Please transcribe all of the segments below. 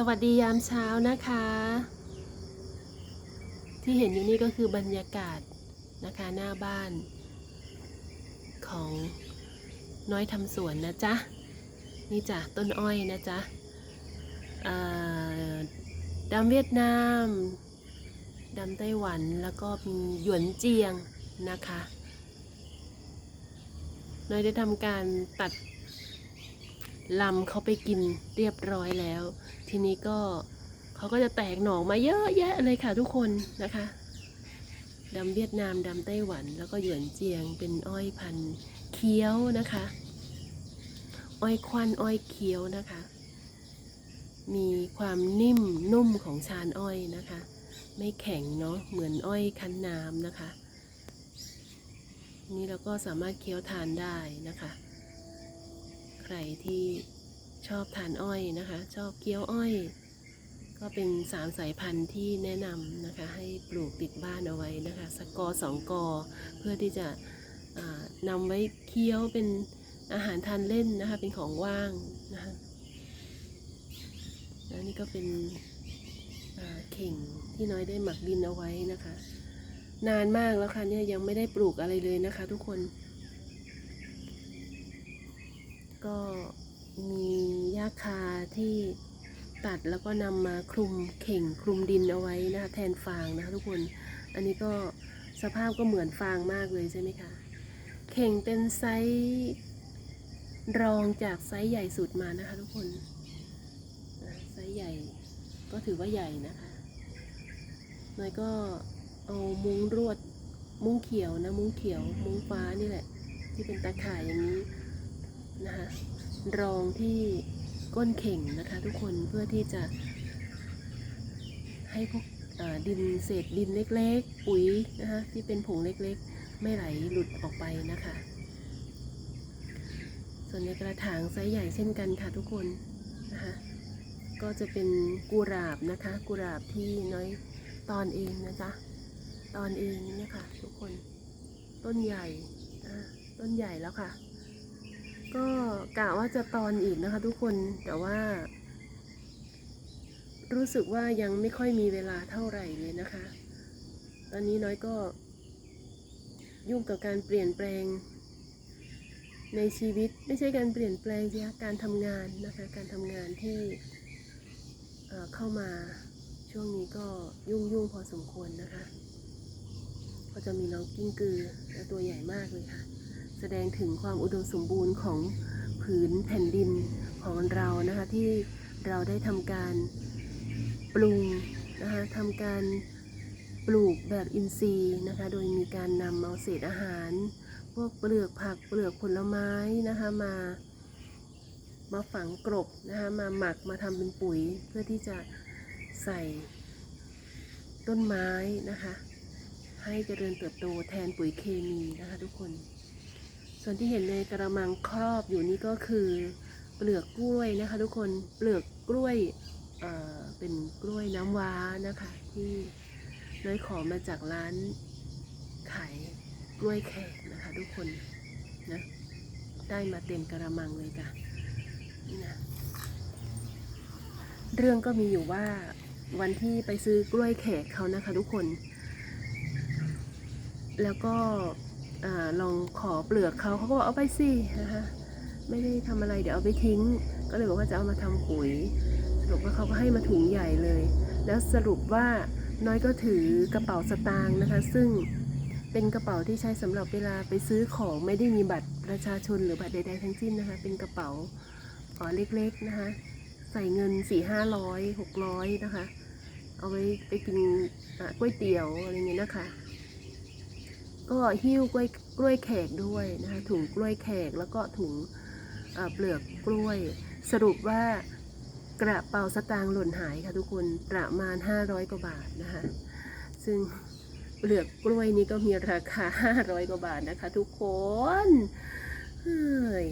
สวัสดียามเช้านะคะ ที่เห็นอยู่นี่ก็คือบรรยากาศนะคะหน้าบ้าน ของน้อยทำสวนนะจ๊ะ นี่จ้ะต้นอ้อยนะจ๊ะอ่าดำเวียดนามดำไต้หวันแล้วก็มีหยวนเจียงนะคะ น้อยได้ทำการตัด ลำเขาไปกินเรียบร้อยแล้ว ทีนี้ก็เขาก็จะแตกหน่อมาเยอะแยะเลยค่ะทุกคนนะคะดำเวียดนามดำไต้หวัน แล้วก็หยวนเจียงเป็นอ้อยพันธุ์เคี้ยวนะคะ อ้อยควันอ้อยเคี้ยวนะคะ มีความนิ่มนุ่มของชานอ้อยนะคะ ไม่แข็งเนาะเหมือนอ้อยคั้นน้ำนะคะ นี่เราก็สามารถเคี้ยวทานได้นะคะ ใครที่ชอบทานอ้อยนะคะ ชอบเคี้ยวอ้อย ก็เป็นสามสายพันธุ์ที่แนะนำนะคะ ให้ปลูกติดบ้านเอาไว้นะคะสักกอสองกอ เพื่อที่จะนำไว้เคี้ยวเป็นอาหารทานเล่นนะคะ เป็นของว่างนะคะแล้วนี่ก็เป็นเข่งที่น้อยได้หมักดินเอาไว้นะคะ นานมากแล้วค่ะเนี่ยยังไม่ได้ปลูกอะไรเลยนะคะ ทุกคน ก็มีหญ้าคาที่ตัดแล้วก็นำมาคลุมเข่งคลุมดินเอาไว้นะคะแทนฟางนะคะทุกคน อันนี้ก็สภาพก็เหมือนฟางมากเลยใช่ไหมคะ เข่งเป็นไซส์รองจากไซส์ใหญ่สุดมานะคะทุกคนไซส์ใหญ่ก็ถือว่าใหญ่นะคะน่อยก็เอามุ้งรวดมุ้งเขียวนะมุ้งเขียว มุ้งฟ้านี่แหละ ที่เป็นตาข่ายอย่างนี้ นะคะรองที่ก้นเข่งนะคะทุกคนเพื่อที่จะ ให้พวกดินเศษดินเล็กๆ ปุ๋ยนะคะที่เป็นผงเล็กๆ ไม่ไหลหลุดออกไปนะคะ ส่วนในกระถางไซส์ใหญ่เช่นกันค่ะทุกคนนะคะก็จะเป็นกุหลาบนะคะ กุหลาบที่น้อยตอนเองนะจ๊ะตอนเองเนี่ยค่ะ ทุกคนต้นใหญ่ต้นใหญ่แล้วค่ะ ก็กะว่าจะตอนอีกนะคะทุกคนแต่ว่า รู้สึกว่ายังไม่ค่อยมีเวลาเท่าไหร่เลยนะคะ ตอนนี้น้อยก็ ยุ่งกับการเปลี่ยนแปลง ในชีวิตไม่ใช่การเปลี่ยนแปลงสิคะการทำงานนะคะ การทำงานที่เเข้ามาช่วงนี้ก็ยุ่งยุ่งพอสมควรนะคะ ก็จะมีน้องกิ้งกือและตัวใหญ่มากเลยค่ะ แสดงถึงความอุดมสมบูรณ์ของผืนแผ่นดินของเรานะคะที่เราได้ทำการปรุงนะคะทำการปลูกแบบอินทรีย์นะคะโดยมีการนำเอาเศษอาหาร พวกเปลือกผักเปลือกผลไม้นะคะมามาฝังกลบนะคะมาหมักมาทำเป็นปุ๋ยเพื่อที่จะใส่ต้นไม้นะคะ ให้เจริญเติบโตแทนปุ๋ยเคมีนะคะทุกคน ส่วนที่เห็นในกระมังครอบอยู่นี่ก็คือเปลือกกล้วยนะคะ ทุกคนเปลือกกล้วยเเป็นกล้วยน้ำว้านะคะ ที่น้อยขอมาจากร้านขายกล้วยแขกนะคะ ทุกคนนะได้มาเต็มกระมังเลยจ้ะนี่นะเรื่องก็มีอยู่ว่าวันที่ไปซื้อกล้วยแขกเขานะคะ ทุกคน แล้วก็ อลองขอเปลือกเขาเขาก็บอกเอาไปสินะคะไม่ได้ทำอะไรเดี๋ยวเอาไปทิ้ง ก็เลยบอกว่าจะเอามาทำปุ๋ย สรุปว่าเขาก็ให้มาถุงใหญ่เลย แล้วสรุปว่าน้อยก็ถือกระเป๋าสตางค์นะคะ ซึ่งเป็นกระเป๋าที่ใช้สำหรับเวลาไปซื้อของไม่ได้มีบัตรประชาชนหรือบัตรใด ๆ ทั้งสิ้นนะคะ เป็นกระเป๋าอ๋อเล็กๆนะคะ ใส่เงินสี่ห้าร้อยหกร้อยนะคะ เอาไว้ไปกินก๋วยเตี๋ยวอะไรเงี้ยนะคะ ก็หิ้วกล้วยกล้วยแขกด้วยนะคะถุงกล้วยแขกแล้วก็ถุงเปลือกกล้วย สรุปว่ากระเป๋าสตางค์หล่นหายค่ะทุกคนประมาณ 500 กว่าบาทนะคะซึ่งเปลือกกล้วยนี้ก็มีราคา 500 กว่าบาทนะคะ ทุกคนเฮ้ย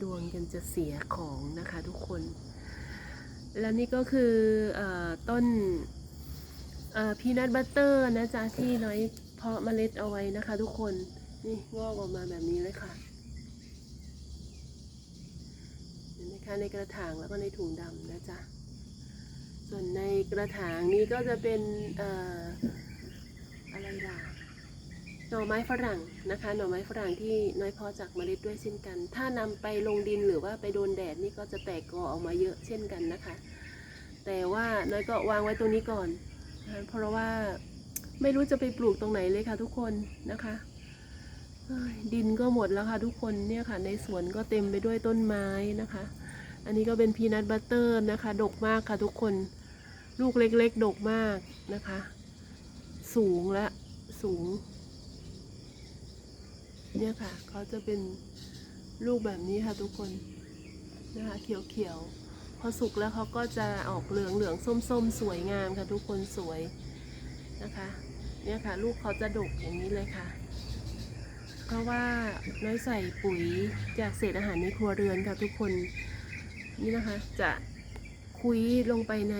ดวงกันจะเสียของนะคะทุกคน แล้วนี่ก็คืออต้น พีนัทบัตเตอร์นะจ๊ะที่น้อยเพาะเมล็ดเอาไว้นะคะ ทุกคนนี่งอกออกมาแบบนี้เลยค่ะเห็นไหมนะคะในกระถางแล้วก็ในถุงดำนะจ๊ะส่วนในกระถางนี้ก็จะเป็นออะไรล่ะหน่อไม้ฝรั่งนะคะ หน่อไม้ฝรั่งที่น้อยเพอจากเมล็ดด้วยเช่นกัน ถ้านำไปลงดินหรือว่าไปโดนแดดนี่ก็จะแตกกอออกมาเยอะเช่นกันนะคะ แต่ว่าน้อยก็วางไว้ตรงนี้ก่อน เพราะว่าไม่รู้จะไปปลูกตรงไหนเลยค่ะ ทุกคนนะคะดินก็หมดแล้วค่ะทุกคนเนี่ยค่ะ ในสวนก็เต็มไปด้วยต้นไม้นะคะ อันนี้ก็เป็นพีนัทบัตเตอร์นะคะ ดกมากค่ะทุกคนลูกเล็กๆ ดกมากนะคะ สูงและสูง เนี่ยค่ะเขาจะเป็นลูกแบบนี้ค่ะทุกคนนะคะเขียวๆ พอสุกแล้วเขาก็จะออกเหลืองเหลืองๆส้มสวยงามค่ะทุกคนสวยนะคะเนี่ยค่ะลูกเขาจะดกอย่างนี้เลยค่ะ เพราะว่าน้อยใส่ปุ๋ยจากเศษอาหารในครัวเรือนค่ะทุกคนนี่นะคะจะคุยลงไปใน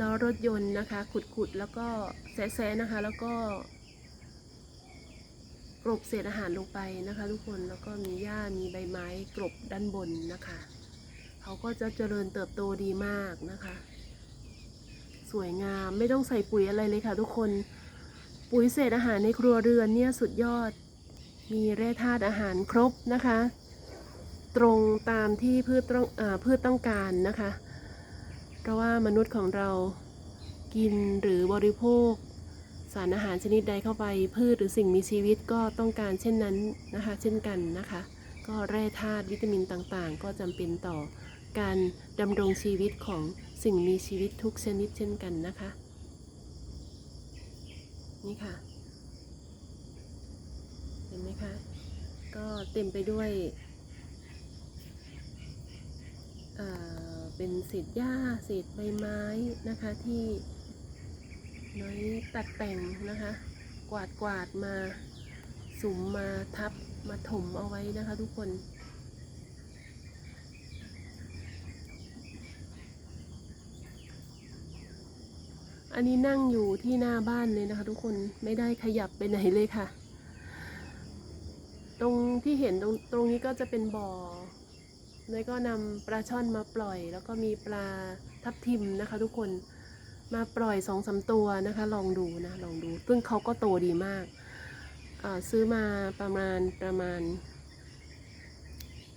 ล้อรถยนต์นะคะ ขุดๆแล้วก็แซะๆนะคะ แล้วก็กลบเศษอาหารลงไปนะคะ ทุกคนแล้วก็มีหญ้ามีใบไม้กลบด้านบนนะคะ เขาก็จะเจริญเติบโตดีมากนะคะ สวยงามไม่ต้องใส่ปุ๋ยอะไรเลยค่ะ ทุกคนปุ๋ยเศษอาหารในครัวเรือนเนี่ยสุดยอด มีแร่ธาตุอาหารครบนะคะ ตรงตามที่พืชต้องอพืชต้องการนะคะ เพราะว่ามนุษย์ของเรากินหรือบริโภค สารอาหารชนิดใดเข้าไป พืชหรือสิ่งมีชีวิตก็ต้องการเช่นนั้นนะคะ เช่นกันนะคะ ก็แร่ธาตุวิตามินต่างๆ ก็จำเป็นต่อ การดำรงชีวิตของสิ่งมีชีวิตทุกชนิดเช่นกันนะคะ นี่ค่ะ เห็นไหมคะ ก็เต็มไปด้วยเอ่อเป็นเศษหญ้าเศษใบไม้นะคะที่น้อยตัดแต่งนะคะ กวาดกวาดมาสุมมาทับมาถมเอาไว้นะคะทุกคน อันนี้นั่งอยู่ที่หน้าบ้านเลยนะคะ ทุกคนไม่ได้ขยับไปไหนเลยค่ะ ตรงที่เห็นตรงตรงนี้ก็จะเป็นบ่อเนยก็นำปลาช่อนมาปล่อย แล้วก็มีปลาทับทิมนะคะ ทุกคนมาปล่อยสองสามตัวนะคะ ลองดูนะลองดู ซึ่งเขาก็โตดีมากาซื้อมาประมาณประมาณ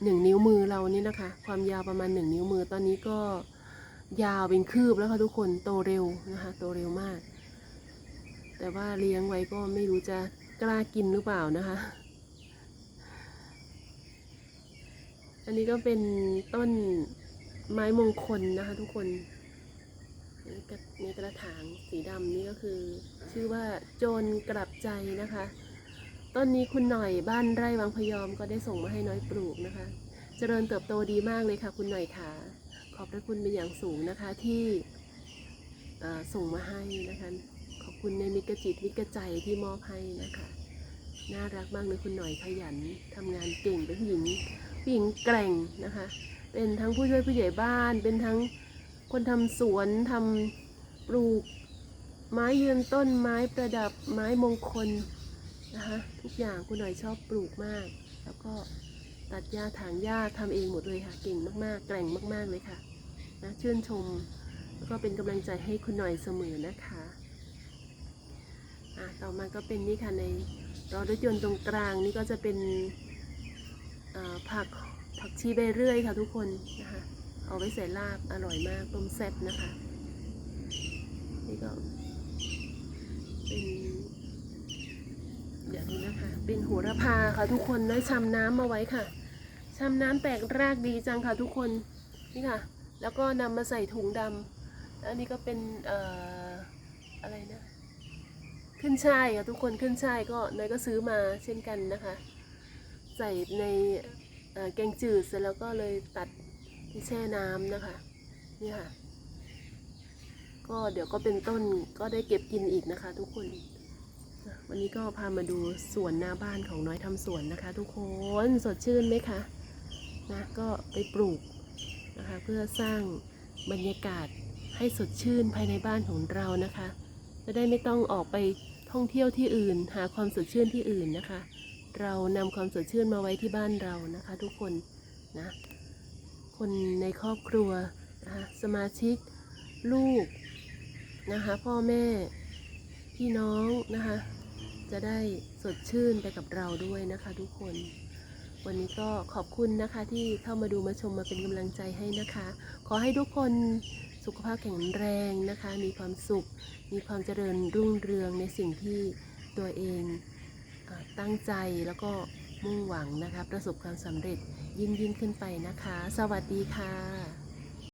หนึ่งนิ้วมือเรานี่นะคะ ความยาวประมาณหนึ่งนิ้วมือตอนนี้ก็ ยาวเป็นคืบแล้วค่ะทุกคนโตเร็วนะคะ โตเร็วมาก แต่ว่าเลี้ยงไว้ก็ไม่รู้จะกล้ากินหรือเปล่านะคะ อันนี้ก็เป็นต้นไม้มงคลนะคะทุกคนในกระถางสีดำนี่ก็คือ ชื่อว่าโจรกลับใจนะคะ ต้นนี้คุณหน่อยบ้านไร่วังพยอมก็ได้ส่งมาให้น้อยปลูกนะคะ เจริญเติบโตดีมากเลยค่ะ คุณหน่อยค่ะ ขอบพระคุณเป็นอย่างสูงนะคะที่ส่งมาให้นะคะ ขอบคุณในมิกจิตมิกใจที่มอบให้นะคะ น่ารักมากเลยคุณหน่อยขยันทำงานเก่งเป็นผู้หญิงผู้หญิงแกร่งนะคะ เป็นทั้งผู้ช่วยผู้ใหญ่บ้าน เป็นทั้งคนทำสวนทำปลูกไม้ยืนต้นไม้ประดับไม้มงคลนะคะทุกอย่างคุณหน่อยชอบปลูกมาก แล้วก็ตัดหญ้าถางหญ้าทำเองหมดเลยค่ะ เก่งมากๆ แกร่งมาก ๆเลยค่ะ นะชื่นชม แล้วก็เป็นกำลังใจให้คุณหน่อยเสมอนะคะอะต่อมาก็เป็นนี่ค่ะในรอรถยนต์ตรงกลางนี่ก็จะเป็นผักผักชีใบเรื่อยค่ะทุกคนนะคะเอาไว้ใส่ลาบอร่อยมากต้มแซ่บนะคะนี่ก็เป็นเดี๋ยวนี้นะคะ เป็นโหระพาค่ะทุกคนน้ชำน้ำมาไว้ค่ะชำน้ำแตกรากดีจังค่ะทุกคนนี่ค่ะ แล้วก็นำมาใส่ถุงดำแล้วอันนี้ก็เป็นออะไรนะ ขึ้นช่ายค่ะทุกคนขึ้นช่ายก็น้อยก็ซื้อมาเช่นกันนะคะ ใส่ในเอ่อแกงจืดเสร็จแล้วก็เลยตัดที่แช่น้ำนะคะนี่ค่ะ ก็เดี๋ยวก็เป็นต้นก็ได้เก็บกินอีกนะคะ ทุกคนวันนี้ก็พามาดูสวนหน้าบ้านของน้อยทำสวนนะคะ ทุกคนสดชื่นไหมคะนะก็ไปปลูก นะคะ เพื่อสร้างบรรยากาศให้สดชื่นภายในบ้านของเรานะคะ จะได้ไม่ต้องออกไปท่องเที่ยวที่อื่น หาความสดชื่นที่อื่นนะคะ เรานำความสดชื่นมาไว้ที่บ้านเรานะคะ ทุกคนนะคนในครอบครัวนะคะสมาชิกลูกนะคะ พ่อแม่พี่น้องนะคะ จะได้สดชื่นไปกับเราด้วยนะคะ ทุกคน วันนี้ก็ขอบคุณนะคะที่เข้ามาดูมาชมมาเป็นกำลังใจให้นะคะ ขอให้ทุกคนสุขภาพแข็งแรงนะคะ มีความสุข มีความเจริญรุ่งเรืองในสิ่งที่ตัวเองตั้งใจแล้วก็มุ่งหวังนะคะ ประสบความสำเร็จยิ่งยิ่งขึ้นไปนะคะ สวัสดีค่ะ